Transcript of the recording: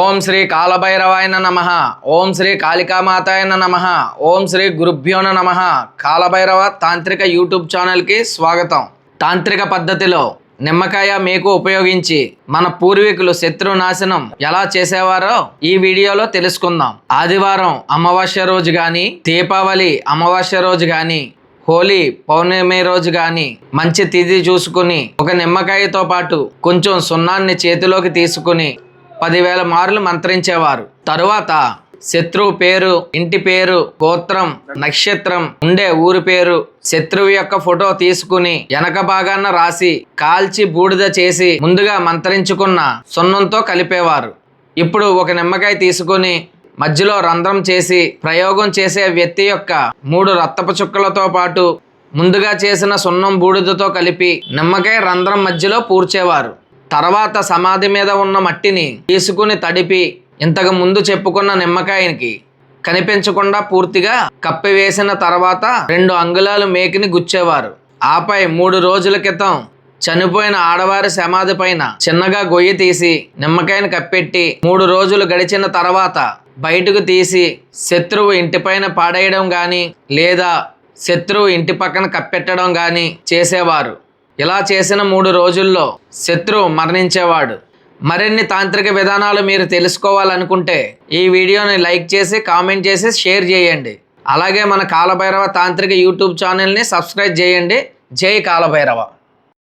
ఓం శ్రీ కాలభైరవాయన నమ. ఓం శ్రీ కాళికామాతాయన నమ. ఓం శ్రీ గురుభ్యోన నమ. కాలభైరవ తాంత్రిక యూట్యూబ్ ఛానల్కి స్వాగతం. తాంత్రిక పద్ధతిలో నిమ్మకాయ మీకు ఉపయోగించి మన పూర్వీకులు శత్రు నాశనం ఎలా చేసేవారో ఈ వీడియోలో తెలుసుకుందాం. ఆదివారం అమావాస్య రోజు గాని దీపావళి అమావాస్య రోజు గాని హోలీ పౌర్ణమి రోజు గాని మంచి తిథి చూసుకుని ఒక నిమ్మకాయతో పాటు కొంచెం సున్నాన్ని చేతిలోకి తీసుకుని పదివేల మార్లు మంత్రించేవారు. తరువాత శత్రువు పేరు ఇంటి పేరు గోత్రం నక్షత్రం ఉండే ఊరి పేరు శత్రువు యొక్క ఫోటో తీసుకుని వెనక భాగాన రాసి కాల్చి బూడిద చేసి ముందుగా మంత్రించుకున్న సున్నంతో కలిపేవారు. ఇప్పుడు ఒక నిమ్మకాయ తీసుకుని మధ్యలో రంధ్రం చేసి ప్రయోగం చేసే వ్యక్తి యొక్క మూడు రక్తపు చుక్కలతో పాటు ముందుగా చేసిన సున్నం బూడిదతో కలిపి నిమ్మకాయ రంధ్రం మధ్యలో పూడ్చేవారు. తర్వాత సమాధి మీద ఉన్న మట్టిని తీసుకుని తడిపి ఇంతకు ముందు చెప్పుకున్న నిమ్మకాయనికి కనిపించకుండా పూర్తిగా కప్పివేసిన తర్వాత రెండు అంగుళాలు మేకిని గుచ్చేవారు. ఆపై మూడు రోజుల క్రితం చనిపోయిన ఆడవారి సమాధి పైన చిన్నగా గొయ్యి తీసి నిమ్మకాయను కప్పెట్టి మూడు రోజులు గడిచిన తర్వాత బయటకు తీసి శత్రువు ఇంటిపైన పాడేయడం కానీ లేదా శత్రువు ఇంటి పక్కన కప్పెట్టడం కానీ చేసేవారు. ఇలా చేసిన మూడు రోజుల్లో శత్రువు మరణించేవాడు. మరిన్ని తాంత్రిక విధానాలు మీరు తెలుసుకోవాలనుకుంటే ఈ వీడియోని లైక్ చేసి కామెంట్ చేసి షేర్ చేయండి. అలాగే మన కాలభైరవ తాంత్రిక యూట్యూబ్ ఛానల్ని సబ్స్క్రైబ్ చేయండి. జై కాలభైరవ.